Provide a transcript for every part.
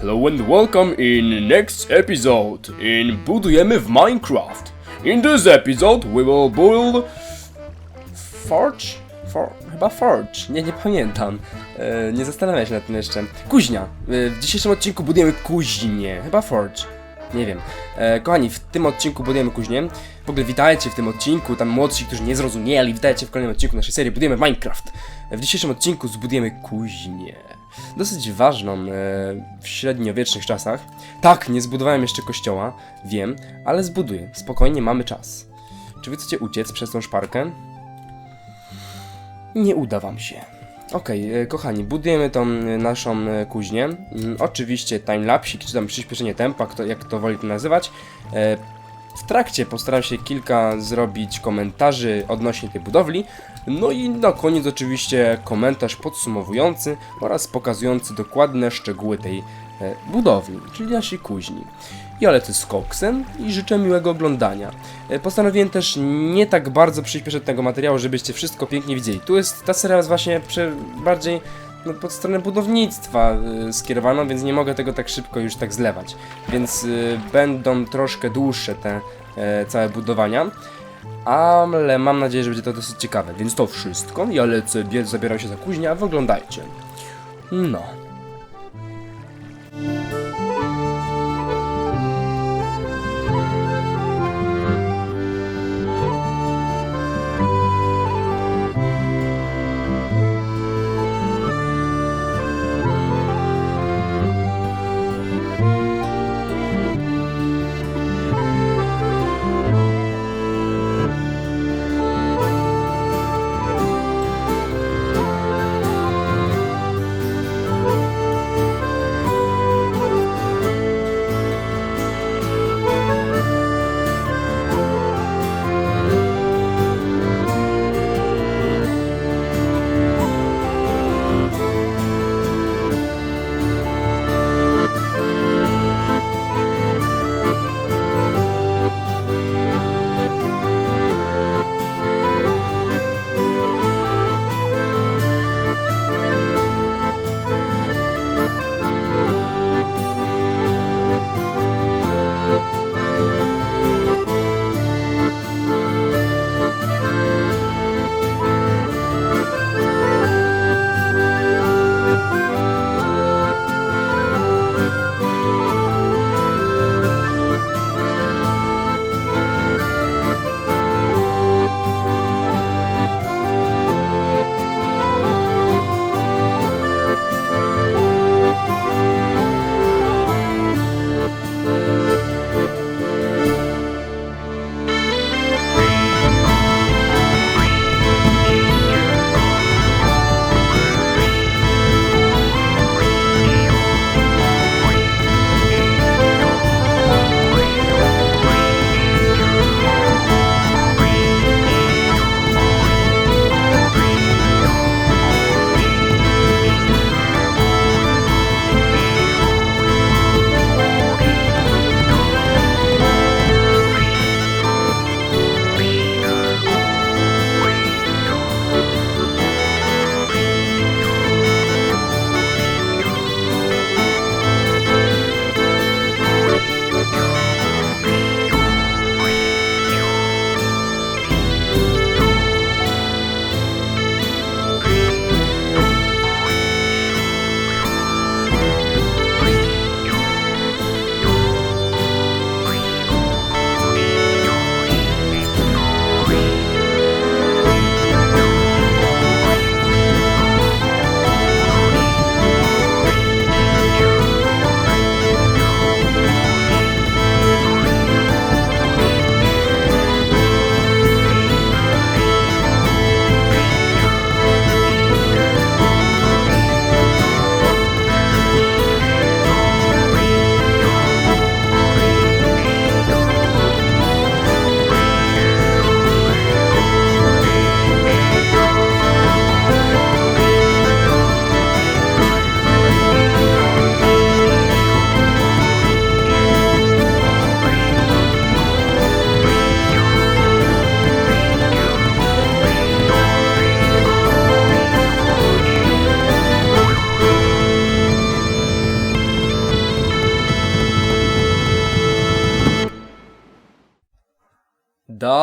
Hello and welcome in next episode in Budujemy w Minecraft. In this episode we will build Forge? For, chyba Forge, nie, nie pamiętam. E, nie zastanawiam się nad tym jeszcze. Kuźnia. E, w dzisiejszym odcinku budujemy kuźnię. Chyba Forge. Nie wiem. E, kochani, w tym odcinku budujemy kuźnię. W ogóle witajcie w tym odcinku, tam młodsi, którzy nie zrozumieli, witajcie w kolejnym odcinku naszej serii Budujemy Minecraft. E, w dzisiejszym odcinku zbudujemy kuźnię. Dosyć ważną e, w średniowiecznych czasach. Tak, nie zbudowałem jeszcze kościoła, wiem, ale zbuduję. Spokojnie, mamy czas. Czy wy chcecie uciec przez tą szparkę? Nie uda wam się. Okej, e, kochani, budujemy tą e, naszą kuźnię. Mm, Oczywiście timelapsik, czy tam przyspieszenie tempa, kto, jak to woli to nazywać. W trakcie postaram się kilka zrobić komentarzy odnośnie tej budowli. No i na koniec oczywiście komentarz podsumowujący oraz pokazujący dokładne szczegóły tej e, budowli, czyli naszej kuźni. Ja lecę z koksem i życzę miłego oglądania. E, Postanowiłem też nie tak bardzo przyspieszyć tego materiału, żebyście wszystko pięknie widzieli. Tu jest ta seria jest właśnie bardziej no, pod stronę budownictwa y, skierowaną, więc nie mogę tego tak szybko już tak zlewać. Więc y, będą troszkę dłuższe te e, całe budowania. Ale mam nadzieję, że będzie to dosyć ciekawe. Więc to wszystko. Ja lecę, bie- zabieram się za kuźnię, a wy oglądajcie. No.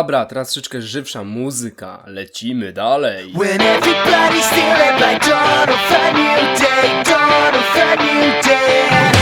Dobra, teraz troszeczkę żywsza muzyka. Lecimy dalej. When everybody's dawn of a new day, dawn of a new day.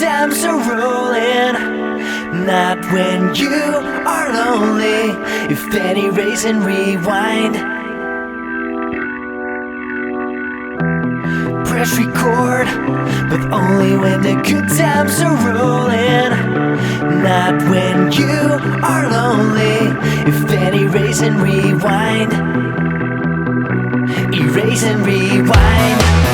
times are rolling. Not when you are lonely. If any reason, rewind. Press record, but only when the good times are rolling. Not when you are lonely. If any reason, rewind. Erase and rewind.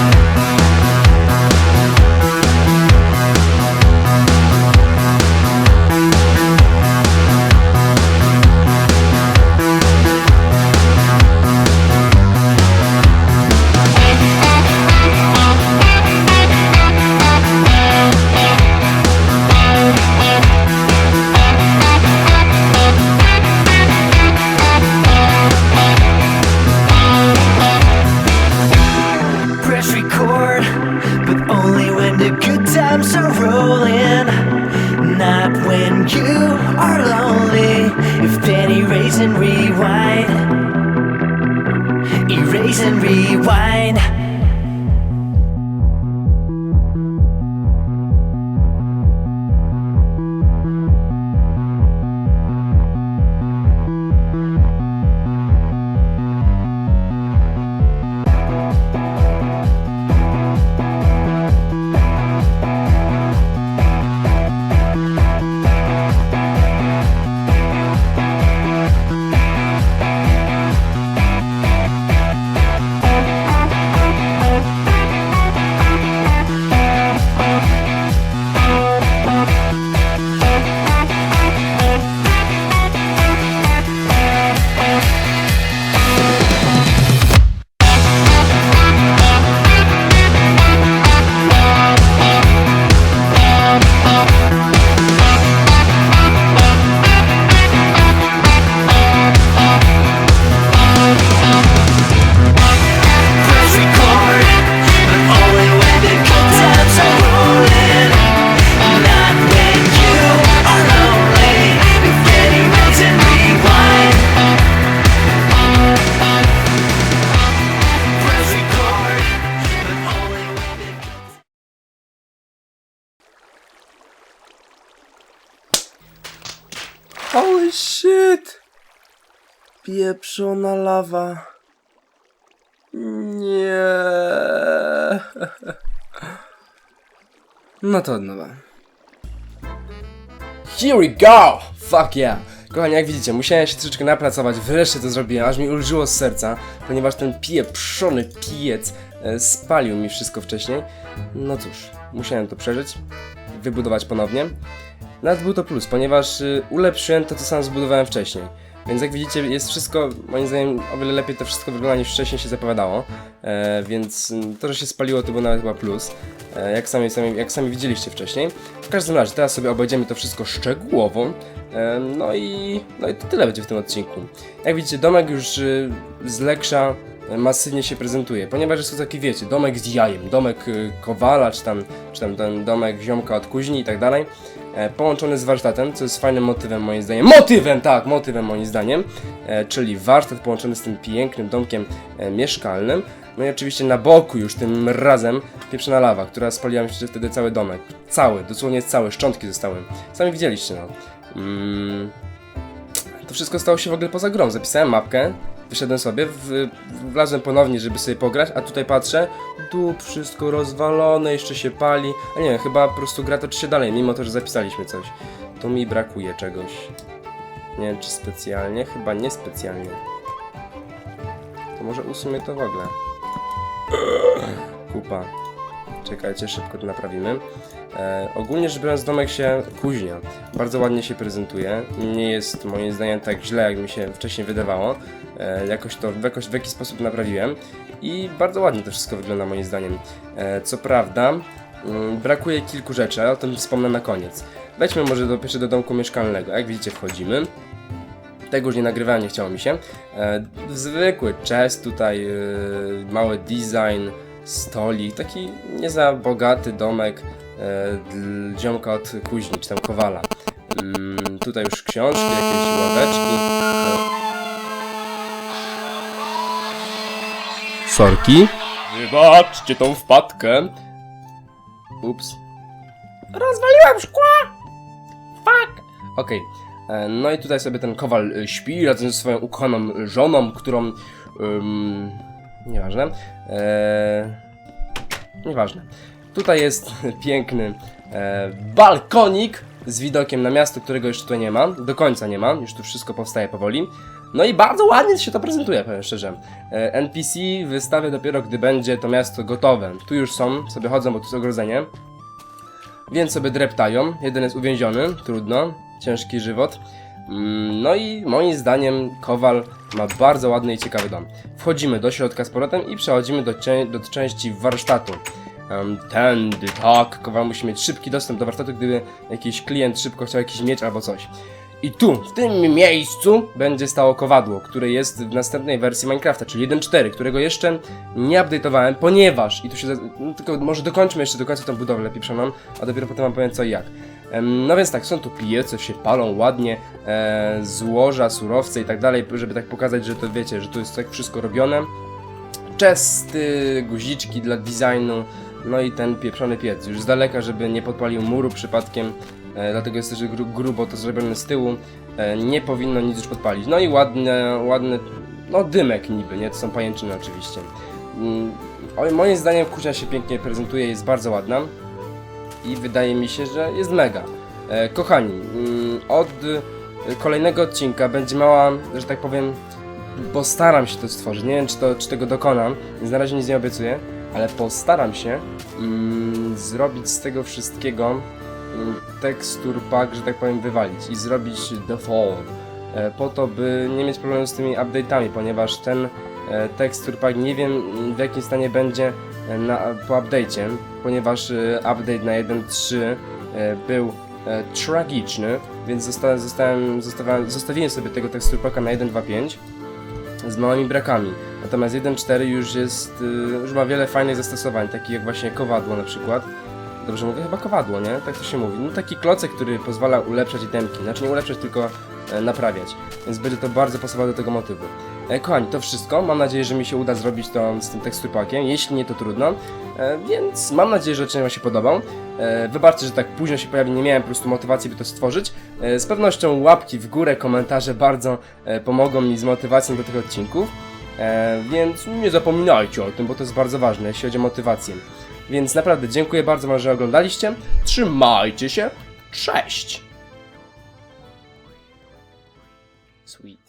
Holy shit! Pieprzona lawa. Nie. No to od nowa. Here we go! Fuck yeah! Kochani, jak widzicie, musiałem się troszeczkę napracować, wreszcie to zrobiłem, aż mi ulżyło z serca, ponieważ ten pieprzony piec e, spalił mi wszystko wcześniej. No cóż, musiałem to przeżyć, wybudować ponownie. Nawet był to plus, ponieważ y, ulepszyłem to, co sam zbudowałem wcześniej. Więc jak widzicie, jest wszystko, moim zdaniem, o wiele lepiej to wszystko wygląda niż wcześniej się zapowiadało. E, więc y, to, że się spaliło, to był nawet chyba plus. E, jak, sami, sami, jak sami widzieliście wcześniej. W każdym razie, teraz sobie obejdziemy to wszystko szczegółowo. E, no, i, no i to tyle będzie w tym odcinku. Jak widzicie, domek już y, z Leksza masywnie się prezentuje, ponieważ jest to taki, wiecie, domek z jajem, domek y, kowala, czy tam, czy tam ten domek ziomka od kuźni i tak dalej, e, połączony z warsztatem, co jest fajnym motywem moim zdaniem, motywem, tak, motywem moim zdaniem, e, czyli warsztat połączony z tym pięknym domkiem e, mieszkalnym, no i oczywiście na boku już tym razem pieprzona lawa, która spaliła mi się wtedy cały domek, cały, dosłownie cały, szczątki zostały, sami widzieliście, no. Mm, to wszystko stało się w ogóle poza grą. Zapisałem mapkę, wyszedłem sobie, w, wlazłem ponownie, żeby sobie pograć, a tutaj patrzę, tu wszystko rozwalone, jeszcze się pali. A nie, chyba po prostu gra toczy się dalej, mimo to, że zapisaliśmy coś. To mi brakuje czegoś. Nie wiem, czy specjalnie? Chyba nie specjalnie. To może usumię to w ogóle. Kupa. Czekajcie, szybko to naprawimy. E, ogólnie rzecz biorąc, domek się kuźnia. Bardzo ładnie się prezentuje. Nie jest moim zdaniem tak źle, jak mi się wcześniej wydawało. E, jakoś to w, jakoś, w jakiś sposób naprawiłem. I bardzo ładnie to wszystko wygląda moim zdaniem. E, co prawda, mm, brakuje kilku rzeczy, ale o tym wspomnę na koniec. Wejdźmy może do, do domku mieszkalnego. Jak widzicie, wchodzimy. Tego już nie nagrywałem, nie chciało mi się. E, zwykły chest tutaj, e, mały design, stolik, taki nie za bogaty domek e, dla ziomka od kuźni, czy tam kowala. Mm, tutaj już książki, jakieś ławeczki. E. Sorki. Wybaczcie tą wpadkę. Ups. Rozwaliłem szkła! Fuck! Okej. E, No i tutaj sobie ten kowal y, śpi razem ze swoją ukochaną żoną, którą... Um, nieważne. Eee, nieważne. Tutaj jest piękny e, balkonik z widokiem na miasto, którego już tutaj nie ma. Do końca nie ma, już tu wszystko powstaje powoli. No i bardzo ładnie się to prezentuje, powiem szczerze. E, NPC wystawię dopiero, gdy będzie to miasto gotowe. Tu już są, sobie chodzą, bo tu jest ogrodzenie. Więc sobie dreptają. Jeden jest uwięziony, trudno, ciężki żywot. Mm, No i moim zdaniem Kowal ma bardzo ładny i ciekawy dom. Wchodzimy do środka z powrotem i przechodzimy do, do części warsztatu. Tędy, tak, Kowal musi mieć szybki dostęp do warsztatu, gdyby jakiś klient szybko chciał jakiś miecz albo coś. I tu, w tym miejscu, będzie stało kowadło, które jest w następnej wersji Minecrafta, czyli 1.4, którego jeszcze nie update'owałem, ponieważ, i tu się, no, tylko może dokończmy jeszcze do końca tą budowlę pieprzoną, a dopiero potem wam powiem co i jak. No więc tak, są tu piece, się palą ładnie, e, złoża, surowce i tak dalej, żeby tak pokazać, że to wiecie, że to jest tak wszystko robione. Czesty, guziczki dla designu, no i ten pieprzony piec, już z daleka, żeby nie podpalił muru przypadkiem, e, dlatego jest też gru, grubo to zrobione z tyłu, e, nie powinno nic już podpalić. No i ładne, ładny, no dymek niby, nie? To są pajęczyny oczywiście. Mm, moim zdaniem kuchnia się pięknie prezentuje, jest bardzo ładna i wydaje mi się, że jest mega. E, kochani, mm, od kolejnego odcinka będzie mała, że tak powiem, postaram się to stworzyć. Nie wiem, czy, to, czy tego dokonam, więc na razie nic nie obiecuję, ale postaram się mm, zrobić z tego wszystkiego mm, tekstur pack, że tak powiem, wywalić i zrobić default. E, po to, by nie mieć problemu z tymi update'ami, ponieważ ten e, tekstur pack nie wiem w jakim stanie będzie na, po update'cie, ponieważ e, update na 1.3 e, był e, tragiczny, więc zosta zostałem, zostawiałem, zostawiłem sobie tego tekstur packa na 1.2.5 z małymi brakami. Natomiast 1.4 już jest, już ma wiele fajnych zastosowań, takich jak właśnie kowadło na przykład. Dobrze mówię? Chyba kowadło, nie? Tak to się mówi. No taki klocek, który pozwala ulepszać itemki. Znaczy nie ulepszać, tylko e, naprawiać. Więc będzie to bardzo pasowało do tego motywu. E, kochani, to wszystko. Mam nadzieję, że mi się uda zrobić to z tym teksturpakiem. Jeśli nie, to trudno. E, więc mam nadzieję, że odcinek Wam się podobał. E, wybaczcie, że tak późno się pojawi, nie miałem po prostu motywacji, by to stworzyć. E, z pewnością łapki w górę, komentarze bardzo e, pomogą mi z motywacją do tych odcinków. E, więc nie zapominajcie o tym, bo to jest bardzo ważne, jeśli chodzi o motywację. Więc naprawdę dziękuję bardzo Wam, że oglądaliście. Trzymajcie się. Cześć! Sweet.